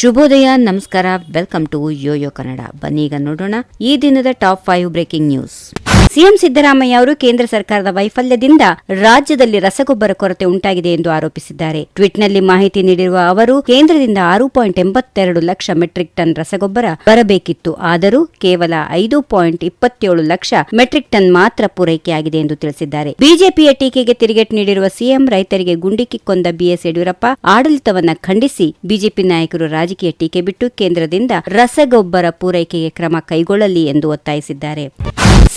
ಶುಭೋದಯ ನಮಸ್ಕಾರ. Welcome to Yoyo Kannada ಈಗ ನೋಡೋಣ ಈ ದಿನದ top five breaking news CM Siddaramaiah ಅವರು ಕೇಂದ್ರ ಸರ್ಕಾರದ ವೈಫಲ್ಯದಿಂದ ರಾಜ್ಯದಲ್ಲಿ ರಸಗೊಬ್ಬರ ಕೊರತೆ ಉಂಟಾಗಿದೆ ಎಂದು ಆರೋಪಿಸಿದ್ದಾರೆ. ಟ್ವೀಟ್ನಲ್ಲಿ ಮಾಹಿತಿ ನೀಡಿರುವ ಅವರು, ಕೇಂದ್ರದಿಂದ ಆರು ಪಾಯಿಂಟ್ ಎಂಬತ್ತೆರಡು ಲಕ್ಷ ಮೆಟ್ರಿಕ್ ಟನ್ ರಸಗೊಬ್ಬರ ಬರಬೇಕಿತ್ತು. ಆದರೂ ಕೇವಲ ಐದು ಪಾಯಿಂಟ್ ಇಪ್ಪತ್ತೇಳು ಲಕ್ಷ ಮೆಟ್ರಿಕ್ ಟನ್ ಮಾತ್ರ ಪೂರೈಕೆಯಾಗಿದೆ ಎಂದು ತಿಳಿಸಿದ್ದಾರೆ. ಬಿಜೆಪಿಯ ಟೀಕೆಗೆ ತಿರುಗೇಟು ನೀಡಿರುವ ಸಿಎಂ ರೈತರಿಗೆ ಗುಂಡಿಕ್ಕಿ ಕೊಂದ ಬಿಎಸ್ ಯಡಿಯೂರಪ್ಪ ಆಡಳಿತವನ್ನ ಖಂಡಿಸಿ ಬಿಜೆಪಿ ನಾಯಕರು ರಾಜಕೀಯ ಟೀಕೆ ಬಿಟ್ಟು ಕೇಂದ್ರದಿಂದ ರಸಗೊಬ್ಬರ ಪೂರೈಕೆಗೆ ಕ್ರಮ ಕೈಗೊಳ್ಳಲಿ ಎಂದು ಒತ್ತಾಯಿಸಿದ್ದಾರೆ.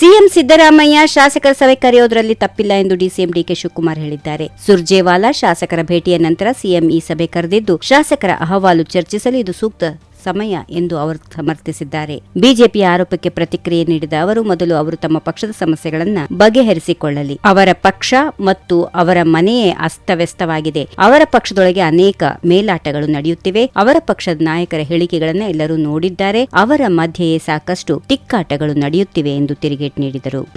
ಸಿಎಂ ಸಿದ್ದರಾಮಯ್ಯ ಶಾಸಕರ ಸಭೆ ಕರೆಯೋದರಲ್ಲಿ ತಪ್ಪಿಲ್ಲ ಎಂದು ಡಿಸಿಎಂ ಡಿಕೆ ಶಿವಕುಮಾರ್ ಹೇಳಿದ್ದಾರೆ. ಸುರ್ಜೇವಾಲಾ ಶಾಸಕರ ಭೇಟಿಯ ನಂತರ ಸಿಎಂ ಈ ಸಭೆ ಕರೆದಿದ್ದು, ಶಾಸಕರ ಅಹವಾಲು ಚರ್ಚಿಸಲು ಇದು ಸೂಕ್ತ ಸಮಯ ಎಂದು ಅವರು ಸಮರ್ಥಿಸಿದ್ದಾರೆ. ಬಿಜೆಪಿಯ ಆರೋಪಕ್ಕೆ ಪ್ರತಿಕ್ರಿಯೆ ನೀಡಿದ ಅವರು, ಮೊದಲು ಅವರು ತಮ್ಮ ಪಕ್ಷದ ಸಮಸ್ಯೆಗಳನ್ನು ಬಗೆಹರಿಸಿಕೊಳ್ಳಲಿ. ಅವರ ಪಕ್ಷ ಮತ್ತು ಅವರ ಮನೆಯೇ ಅಸ್ತವ್ಯಸ್ತವಾಗಿದೆ. ಅವರ ಪಕ್ಷದೊಳಗೆ ಅನೇಕ ಮೇಲಾಟಗಳು ನಡೆಯುತ್ತಿವೆ. ಅವರ ಪಕ್ಷದ ನಾಯಕರ ಹೇಳಿಕೆಗಳನ್ನ ಎಲ್ಲರೂ ನೋಡಿದ್ದಾರೆ. ಅವರ ಮಧ್ಯೆಯೇ ಸಾಕಷ್ಟು ತಿಕ್ಕಾಟಗಳು ನಡೆಯುತ್ತಿವೆ ಎಂದು ತಿರುಗೇಟು ನೀಡಿದರು.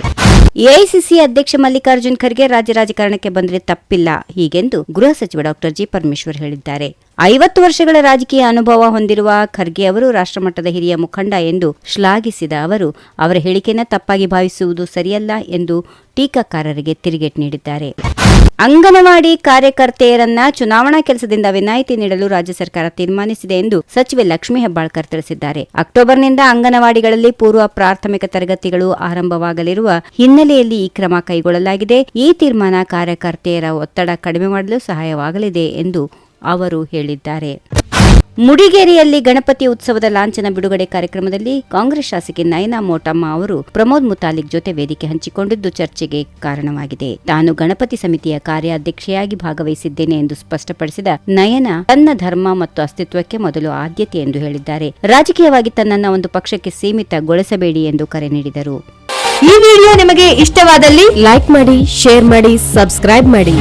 ಎಐಸಿಸಿ ಅಧ್ಯಕ್ಷ ಮಲ್ಲಿಕಾರ್ಜುನ್ ಖರ್ಗೆ ರಾಜ್ಯ ರಾಜಕಾರಣಕ್ಕೆ ಬಂದರೆ ತಪ್ಪಿಲ್ಲ ಹೀಗೆಂದು ಗೃಹ ಸಚಿವ ಡಾಕ್ಟರ್ ಜಿ ಪರಮೇಶ್ವರ್ ಹೇಳಿದ್ದಾರೆ. ಐವತ್ತು ವರ್ಷಗಳ ರಾಜಕೀಯ ಅನುಭವ ಹೊಂದಿರುವ ಖರ್ಗೆ ಅವರು ರಾಷ್ಟ್ರಮಟ್ಟದ ಹಿರಿಯ ಮುಖಂಡ ಎಂದು ಶ್ಲಾಘಿಸಿದ ಅವರು, ಅವರ ಹೇಳಿಕೆಯನ್ನು ತಪ್ಪಾಗಿ ಭಾವಿಸುವುದು ಸರಿಯಲ್ಲ ಎಂದು ಟೀಕಾಕಾರರಿಗೆ ತಿರುಗೇಟು ನೀಡಿದ್ದಾರೆ. ಅಂಗನವಾಡಿ ಕಾರ್ಯಕರ್ತೆಯರನ್ನ ಚುನಾವಣಾ ಕೆಲಸದಿಂದ ವಿನಾಯಿತಿ ನೀಡಲು ರಾಜ್ಯ ಸರ್ಕಾರ ತೀರ್ಮಾನಿಸಿದೆ ಎಂದು ಸಚಿವೆ ಲಕ್ಷ್ಮೀ ಹೆಬ್ಬಾಳ್ಕರ್ ತಿಳಿಸಿದ್ದಾರೆ. ಅಕ್ಟೋಬರ್ನಿಂದ ಅಂಗನವಾಡಿಗಳಲ್ಲಿ ಪೂರ್ವ ಪ್ರಾಥಮಿಕ ತರಗತಿಗಳು ಆರಂಭವಾಗಲಿರುವ ಹಿನ್ನೆಲೆಯಲ್ಲಿ ಈ ಕ್ರಮ ಕೈಗೊಳ್ಳಲಾಗಿದೆ. ಈ ತೀರ್ಮಾನ ಕಾರ್ಯಕರ್ತೆಯರ ಒತ್ತಡ ಕಡಿಮೆ ಮಾಡಲು ಸಹಾಯವಾಗಲಿದೆ ಎಂದು ಅವರು ಹೇಳಿದ್ದಾರೆ. ಮುಡಿಗೇರಿಯಲ್ಲಿ ಗಣಪತಿ ಉತ್ಸವದ ಲಾಂಛನ ಬಿಡುಗಡೆ ಕಾರ್ಯಕ್ರಮದಲ್ಲಿ ಕಾಂಗ್ರೆಸ್ ಶಾಸಕಿ ನಯನಾ ಮೋಟಮ್ಮ ಅವರು ಪ್ರಮೋದ್ ಮುತಾಲಿಕ್ ಜೊತೆ ವೇದಿಕೆ ಹಂಚಿಕೊಂಡಿದ್ದು ಚರ್ಚೆಗೆ ಕಾರಣವಾಗಿದೆ. ತಾನು ಗಣಪತಿ ಸಮಿತಿಯ ಕಾರ್ಯಾಧ್ಯಕ್ಷೆಯಾಗಿ ಭಾಗವಹಿಸಿದ್ದೇನೆ ಎಂದು ಸ್ಪಷ್ಟಪಡಿಸಿದ ನಯನ, ತನ್ನ ಧರ್ಮ ಮತ್ತು ಅಸ್ತಿತ್ವಕ್ಕೆ ಮೊದಲು ಆದ್ಯತೆ ಎಂದು ಹೇಳಿದ್ದಾರೆ. ರಾಜಕೀಯವಾಗಿ ತನ್ನನ್ನು ಒಂದು ಪಕ್ಷಕ್ಕೆ ಸೀಮಿತಗೊಳಿಸಬೇಡಿ ಎಂದು ಕರೆ ನೀಡಿದರು. ಈ ವಿಡಿಯೋ ನಿಮಗೆ ಇಷ್ಟವಾದಲ್ಲಿ ಲೈಕ್ ಮಾಡಿ, ಶೇರ್ ಮಾಡಿ, ಸಬ್ಸ್ಕ್ರೈಬ್ ಮಾಡಿ.